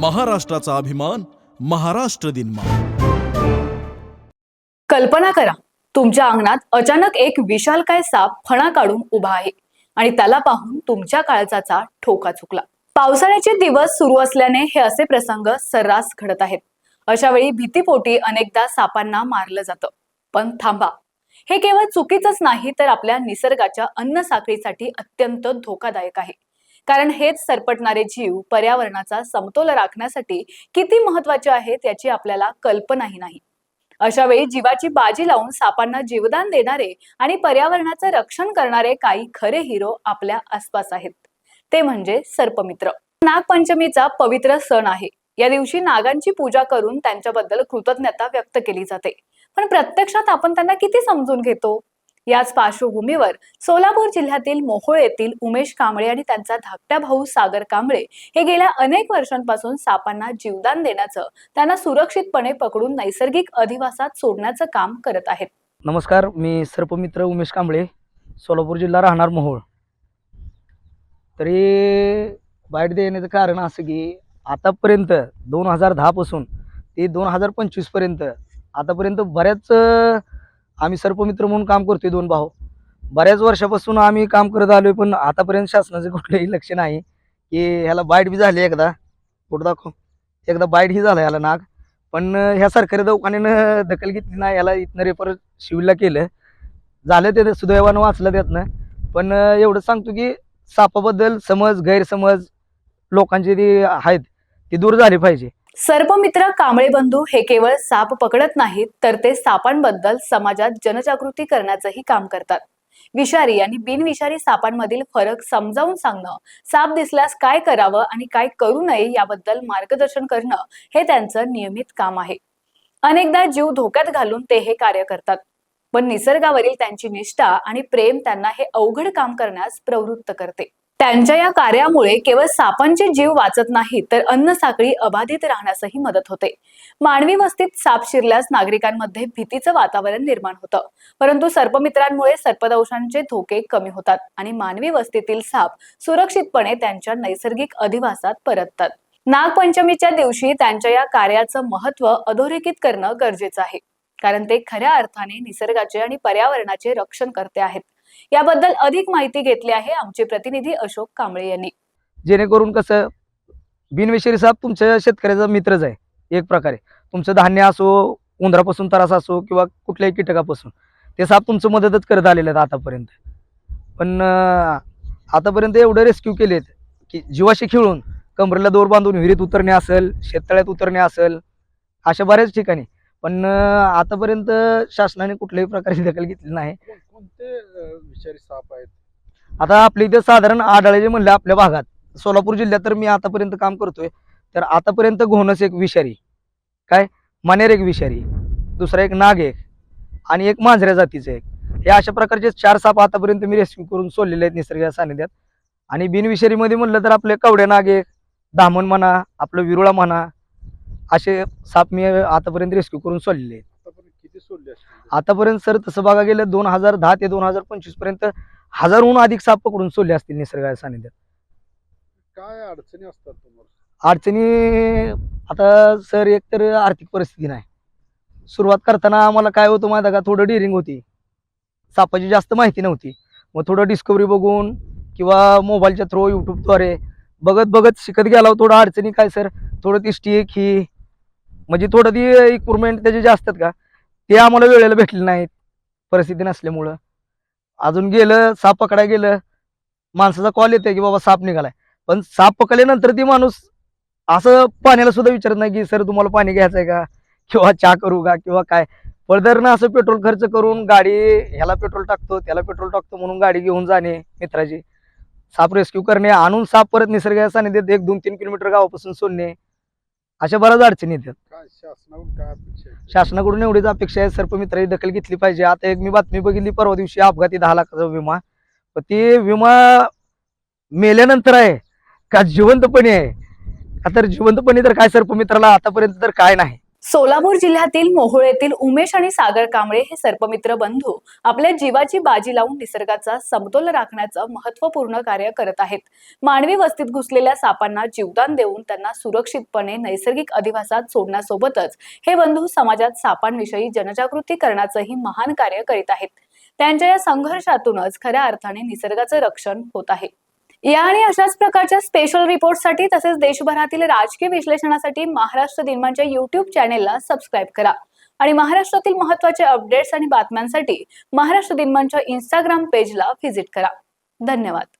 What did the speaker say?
महाराष्ट्राचा अभिमान महाराष्ट्र दिन कल्पना करा तुमच्या अंगणात अचानक एक विशालकाय साप फणा काढून उभा आहे आणि त्याला पाहून तुमच्या काळजाचा ठोका चुकला. पावसाळ्याचे दिवस सुरू असल्याने हे असे प्रसंग सर्रास घडत आहेत. अशा वेळी भीतीपोटी अनेकदा सापांना मारलं जातं. पण थांबा हे केवळ चुकीचंच नाही तर आपल्या निसर्गाच्या अन्न साखळीसाठी अत्यंत धोकादायक आहे. कारण हेच सरपटणारे जीव पर्यावरणाचा समतोल राखण्यासाठी किती महत्त्वाचे आहेत याची आपल्याला कल्पनाही नाही. अशा वेळी जीवाची बाजी लावून सापांना जीवदान देणारे आणि पर्यावरणाचं रक्षण करणारे काही खरे हिरो आपल्या आसपास आहेत. ते म्हणजे सर्पमित्र. नागपंचमीचा पवित्र सण आहे. या दिवशी नागांची पूजा करून त्यांच्याबद्दल कृतज्ञता व्यक्त केली जाते. पण प्रत्यक्षात आपण त्यांना किती समजून घेतो? याच पार्श्वभूमीवर सोलापूर जिल्ह्यातील मोहोळ येथील उमेश कांबळे आणि त्यांचा धाकटा भाऊ सागर कांबळे हे गेल्या अनेक वर्षांपासून सापांना जीवदान देण्याचं त्यांना सुरक्षितपणे पकडून नैसर्गिक अधिवासात सोडण्याचं काम करत आहेत. नमस्कार मी सर्पमित्र उमेश कांबळे सोलापूर जिल्हा राहणार मोहोळ. तरी बाईट देण्याचं कारण असं की आतापर्यंत दोन हजार दहापासून ते दोन हजार पंचवीसपर्यंत आतापर्यंत बऱ्याच आम्ही सर्पमित्र म्हणून काम करतोय दोन भाऊ. बऱ्याच वर्षापासून आम्ही काम करत आलोय पण आतापर्यंत शासनाचं कुठलंही लक्ष नाही. की ह्याला बाईट बी झाली एकदा. कुठं दाखव. एकदा बाईट ही झाला ह्याला नाग. पण ह्या सरकारी दवाखान्यानं दखल घेतली नाही याला इथनं रेफर शिवला केलं. झालं ते सुदैवानं वाचलं त्यातनं. पण एवढं सांगतो की सापाबद्दल समज गैरसमज लोकांचे जे आहेत ते दूर झाले पाहिजे. सर्पमित्र कांबळे बंधू हे केवळ साप पकडत नाहीत तर ते सापांबद्दल समाजात जनजागृती करण्याचंही काम करतात. विषारी आणि बिनविषारी सापांमधील फरक समजावून सांगणं साप दिसल्यास काय करावं आणि काय करू नये याबद्दल मार्गदर्शन करणं हे त्यांचं नियमित काम आहे. अनेकदा जीव धोक्यात घालून ते हे कार्य करतात. पण निसर्गावरील त्यांची निष्ठा आणि प्रेम त्यांना हे अवघड काम करण्यास प्रवृत्त करते. त्यांच्या या कार्यामुळे केवळ सापांचे जीव वाचत नाही तर अन्न साखळी अबाधित राहण्यासही मदत होते. मानवी वस्तीत साप शिरल्यास नागरिकांमध्ये भीतीचं वातावरण निर्माण होतं. परंतु सर्पमित्रांमुळे सर्पदंशांचे धोके कमी होतात आणि मानवी वस्तीतील साप सुरक्षितपणे त्यांच्या नैसर्गिक अधिवासात परततात. नागपंचमीच्या दिवशी त्यांच्या या कार्याचं महत्त्व अधोरेखित करणं गरजेचं आहे. कारण ते खऱ्या अर्थाने निसर्गाचे आणि पर्यावरणाचे रक्षण करते आहेत. याबद्दल अधिक माहिती घेतली आहे आमचे प्रतिनिधी अशोक कांबळे यांनी. जेणेकरून कसं बिनविषारी साहेब तुमच्या शेतकऱ्याचा मित्रच आहे एक प्रकारे. तुमचं धान्य असो उंदरापासून त्रास असो किंवा कुठल्याही कीटकापासून ते साप तुमचं मदतच करत आलेले आहेत आतापर्यंत. पण आतापर्यंत एवढं रेस्क्यू केलेत की जीवाशी खेळून कमरेला दोर बांधून विहिरीत उतरणे असेल शेततळ्यात उतरणे असेल अशा बऱ्याच ठिकाणी. पण आतापर्यंत शासनाने कुठल्याही प्रकारची दखल घेतली नाही. कोणते विषारी साप आहेत? आता आपल्या इथे साधारण आढळले म्हणलं आपल्या भागात सोलापूर जिल्ह्यात तर मी आतापर्यंत काम करतोय. तर आतापर्यंत घोणस एक विषारी काय? मनेर एक विषारी दुसरा एक नाग एक आणि एक मांजऱ्या जातीचं एक. हे अशा प्रकारचे चार साप आतापर्यंत मी रेस्क्यू करून सोडलेले आहेत निसर्ग सानिध्यात. आणि बिनविषारीमध्ये म्हणलं तर आपले कवड्या नाग एक धामण म्हणा आपलं विरुळा म्हणा असे साप मी आतापर्यंत रेस्क्यू करून सोडलेले आहेत. किती सोडले आतापर्यंत सर तसं बघा गेलं दोन हजार दहा ते दोन हजार पंचवीसपर्यंत हजारहून अधिक साप पकडून सोडले असतील निसर्ग सानिध्यात. काय अडचणी असतात तुम्हाला? अडचणी आता सर एक तर आर्थिक परिस्थिती नाही. सुरुवात करताना आम्हाला काय होतं माहिती का? थोडं डिरिंग होती. सापाची जास्त माहिती नव्हती. मग थोडं डिस्कवरी बघून किंवा मोबाईलच्या थ्रू यूट्यूबद्वारे बघत बघत शिकत गेलो थोडं अडचणी काय सर? थोडं ती स्टिक ही म्हणजे थोडं ती इक्विपमेंट त्याचे जे असतात का ते आम्हाला वेळेला भेटले नाहीत. परिस्थिती नसल्यामुळं. अजून गेलं साप पकडाय गेलं माणसाचा कॉल येते की बाबा साप निघालाय. पण साप पकडल्यानंतर ती माणूस असं पाण्याला सुद्धा विचारत नाही की सर तुम्हाला पाणी घ्यायचंय का? किंवा चहा करू का? किंवा काय? पडदरनं असं पेट्रोल खर्च करून गाडी ह्याला पेट्रोल टाकतो त्याला पेट्रोल टाकतो म्हणून गाडी घेऊन जाणे मित्राची. साप रेस्क्यू करणे आणून साप परत निसर्गाच्या सानिध्यात एक दोन तीन किलोमीटर गावापासून सोडणे. अशा बऱ्याच अडचणी येतात. काय शासनाकडून काय अपेक्षा आहे शासनाकडून एवढीच अपेक्षा आहे सर्पमित्राची दखल घेतली पाहिजे. आता एक मी बातमी बघितली परवा दिवशी अपघाती दहा लाखाचा विमा. पण ते विमा मेल्यानंतर आहे का जिवंतपणे आहे? का तर जिवंतपणे तर काय सर्पमित्राला आतापर्यंत तर काय नाही. सोलापूर जिल्ह्यातील मोहोळ येथील उमेश आणि सागर कांबळे हे सर्पमित्र बंधू आपल्या जीवाची बाजी लावून निसर्गाचा समतोल राखण्याचं महत्त्वपूर्ण कार्य करत आहेत. मानवी वस्तीत घुसलेल्या सापांना जीवदान देऊन त्यांना सुरक्षितपणे नैसर्गिक अधिवासात सोडण्यासोबतच हे बंधू समाजात सापांविषयी जनजागृती करण्याचंही महान कार्य करीत आहेत. त्यांच्या या संघर्षातूनच खऱ्या अर्थाने निसर्गाचं रक्षण होत आहे. या आणि अशाच प्रकारच्या स्पेशल रिपोर्टसाठी तसेच देशभरातील राजकीय विश्लेषणासाठी महाराष्ट्र दिनमानच्या युट्यूब चॅनेलला सबस्क्राईब करा. आणि महाराष्ट्रातील महत्त्वाचे अपडेट्स आणि बातम्यांसाठी महाराष्ट्र दिनमानच्या इंस्टाग्राम पेजला व्हिजिट करा. धन्यवाद.